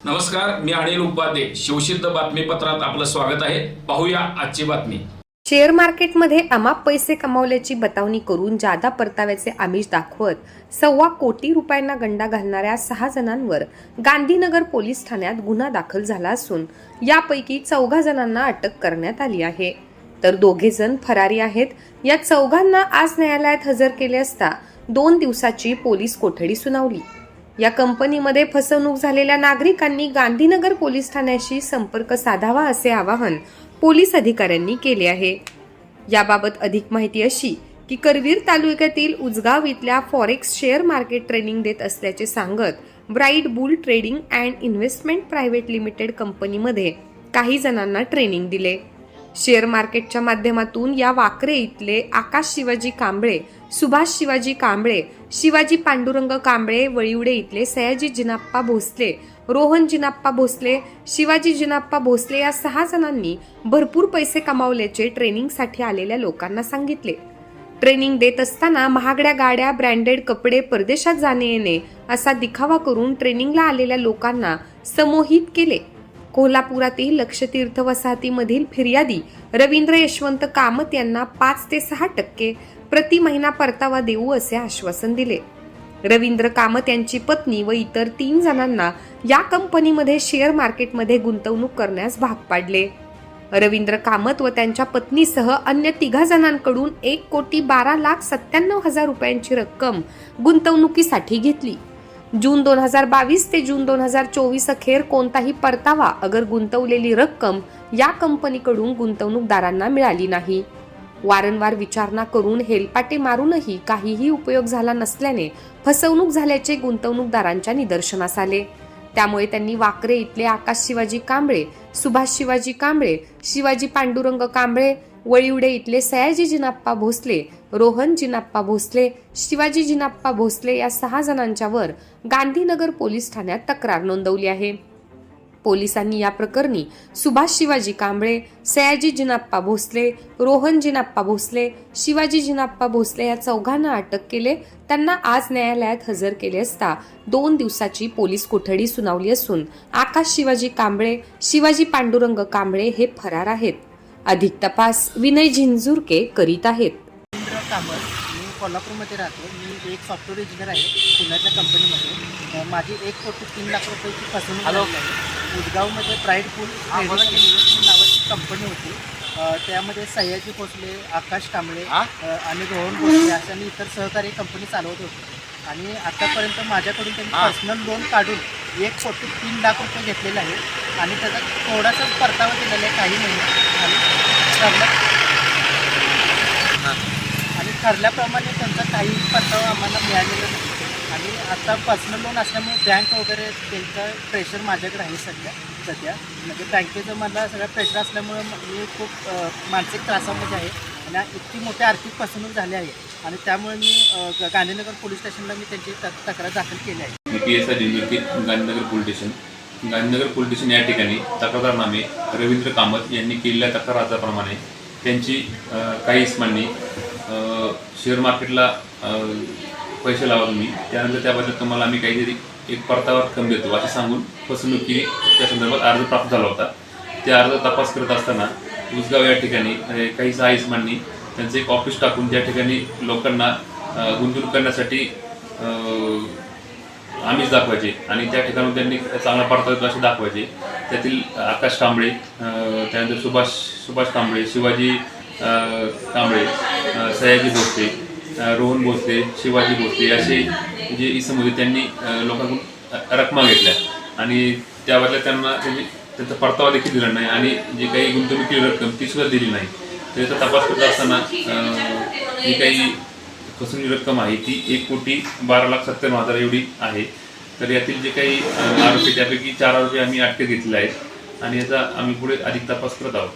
नमस्कार मी अनिल उपाध्ये. शिवसिद्ध बातमीपत्रात आपलं स्वागत आहे. पाहूया आजची बातमी. शेअर मार्केटमध्ये अमाप पैसे कमावल्याची बतावणी करून जादा परताव्याचे आमिष दाखवत सव्वा कोटी रुपयांना गंडा घालणाऱ्या सहा जणांवर गांधीनगर पोलीस ठाण्यात गुन्हा दाखल झाला असून यापैकी चौघा जणांना अटक करण्यात आली आहे. तर दोघे जण फरारी आहेत. या चौघांना आज न्यायालयात हजर केले असता दोन दिवसाची पोलीस कोठडी सुनावली. या कंपनीमध्ये फसवणूक झालेल्या नागरिकांनी गांधीनगर पोलीस ठाण्याशी संपर्क साधावा असे आवाहन पोलीस अधिकाऱ्यांनी केले आहे. याबाबत अधिक माहिती अशी की करवीर तालुक्यातील उजगाव इथल्या फॉरेक्स शेअर मार्केट ट्रेनिंग देत असल्याचे सांगत Bright Bull Trading and Investment Private Limited कंपनीमध्ये काही जणांना ट्रेनिंग दिले. शेअर मार्केटच्या माध्यमातून या वाकरे इथले आकाश शिवाजी कांबळे सुभाष शिवाजी कांबळे शिवाजी पांडुरंग कांबळे वळिवडे इथले सयाजी जिनाप्पा भोसले रोहन जिनाप्पा भोसले शिवाजी जिनाप्पा भोसले या सहा जणांनी भरपूर पैसे कमावल्याचे ट्रेनिंगसाठी आलेल्या लोकांना सांगितले. ट्रेनिंग देत असताना महागड्या गाड्या ब्रँडेड कपडे परदेशात जाणे येणे असा दिखावा करून ट्रेनिंगला आलेल्या लोकांना समोहित केले. कोल्हापुरातील लक्षतीर्थ वसाहतीमधील फिर्यादी रवींद्र यशवंत कामत यांना पाच ते सहा टक्के प्रति महिना परतावा देऊ असे आश्वासन दिले. रवींद्र कामत यांची पत्नी व इतर तीन जणांना या कंपनीमध्ये शेअर मार्केटमध्ये गुंतवणूक करण्यास भाग पाडले. रवींद्र कामत व त्यांच्या पत्नीसह अन्य तिघा जणांकडून एक कोटी बारा लाख सत्त्याण्णव हजार रुपयांची रक्कम गुंतवणुकीसाठी घेतली. जून दोन हजार बावीस ते जून दोन हजार चोवीस अखेर कोणताही परतावा अगर गुंतवलेली रक्कम या कंपनीकडून गुंतवणूकदारांना मिळाली नाही. वारंवार विचारणा करून हेलपाटे मारूनही काहीही उपयोग झाला नसल्याने फसवणूक झाल्याचे गुंतवणूकदारांच्या निदर्शनास आले. त्यामुळे त्यांनी वाकरे इथले आकाश शिवाजी कांबळे सुभाष शिवाजी कांबळे शिवाजी पांडुरंग कांबळे वळिवडे इथले सयाजी जिनाप्पा भोसले रोहन जिनाप्पा भोसले शिवाजी जिनाप्पा भोसले या सहा जणांच्यावर गांधीनगर पोलीस ठाण्यात तक्रार नोंदवली आहे. पोलिसांनी या प्रकरणी सुभाष शिवाजी कांबळे सयाजी जिनाप्पा भोसले रोहन जिनाप्पा भोसले शिवाजी जिनाप्पा भोसले या चौघांना अटक केले. त्यांना आज न्यायालयात हजर केले असता दोन दिवसाची पोलीस कोठडी सुनावली असून आकाश शिवाजी कांबळे शिवाजी पांडुरंग कांबळे हे फरार आहेत. अधिक तपास विनय झिंजुरके करीत आहेत. रवींद्र कामत मी कोल्हापूरमध्ये राहतो. मी एक सॉफ्टवेअर इंजिनियर आहे पुण्याच्या कंपनीमध्ये अं, माझी एक कोटी तीन लाख रुपयाची फसवणूक झाली आहे. उदगावमध्ये प्राईड पूल नावाची कंपनी होती. अं, त्यामध्ये सयाजी भोसले आकाश कांबळे अं, आणि रोहन भोसले असे आणि इतर सहकारी कंपनी चालवत होते. आणि आतापर्यंत माझ्याकडून त्यांनी पर्सनल लोन काढून एक कोटी तीन लाख रुपये घेतलेले आहे आणि त्याचा थोडासाच परतावा दिलेला आहे काही नाही आणि ठरलं. आणि ठरल्याप्रमाणे त्यांचा काही परतावा आम्हाला मिळालेला नाही. आणि आता पर्सनल लोन असल्यामुळे बँक वगैरे त्यांचं प्रेशर माझ्याकडे आहे सध्या सध्या. म्हणजे बँकेचं मला सगळं प्रेशर असल्यामुळे म- खूप मानसिक त्रासामध्ये आहे. आणि इतकी मोठी आर्थिक फसवणूक झाली आहे. आणि त्यामुळे मी गांधीनगर पोलीस स्टेशनला मी त्यांची तक- तक्रार दाखल केली आहे. P S I Gandhinagar police station. Gandhinagar police station या ठिकाणी तक्रारनामे रवींद्र कामत यांनी केलेल्या तक्रार अर्जाप्रमाणे त्यांची काही इस्मांनी शेअर मार्केटला पैसे लावा तुम्ही त्यानंतर त्याबद्दल तुम्हाला आम्ही काहीतरी एक परतावा रक्कम देतो असे सांगून फसवणुकी त्या संदर्भात अर्ज प्राप्त झाला होता. ते अर्ज तपास करत असताना उसगाव या ठिकाणी काही सहा इस्मांनी त्यांचं एक ऑफिस टाकून त्या ठिकाणी लोकांना गुंतवणूक करण्यासाठी आम्हीच दाखवायचे आणि त्या ठिकाणी त्यांनी चांगला परतावा असे दाखवायचे. त्यातील आकाश कांबळे त्यानंतर सुभाष सुभाष कांबळे शिवाजी कांबळे सयाजी भोसले रोहन भोसले शिवाजी भोसले असे जे इसम होते त्यांनी लोकांकडून रकमा घेतल्या आणि त्याबदल्या त्यांना त्यांनी त्यांचा परतावा देखील दिला नाही आणि जी काही गुंतवणुकीची रक्कम ती सुद्धा दिली नाही. त्याचा तपास करत असताना जी काही फसवणूक रक्कम आहे ती एक कोटी बारा लाख सत्त्याण्णव हजार एवढी आहे. तर यातील जे काही आरोपी त्यापैकी चार आरोपी आम्ही अटकेत घेतले आहेत. आणि याचा आम्ही पुढे अधिक तपास करत आहोत.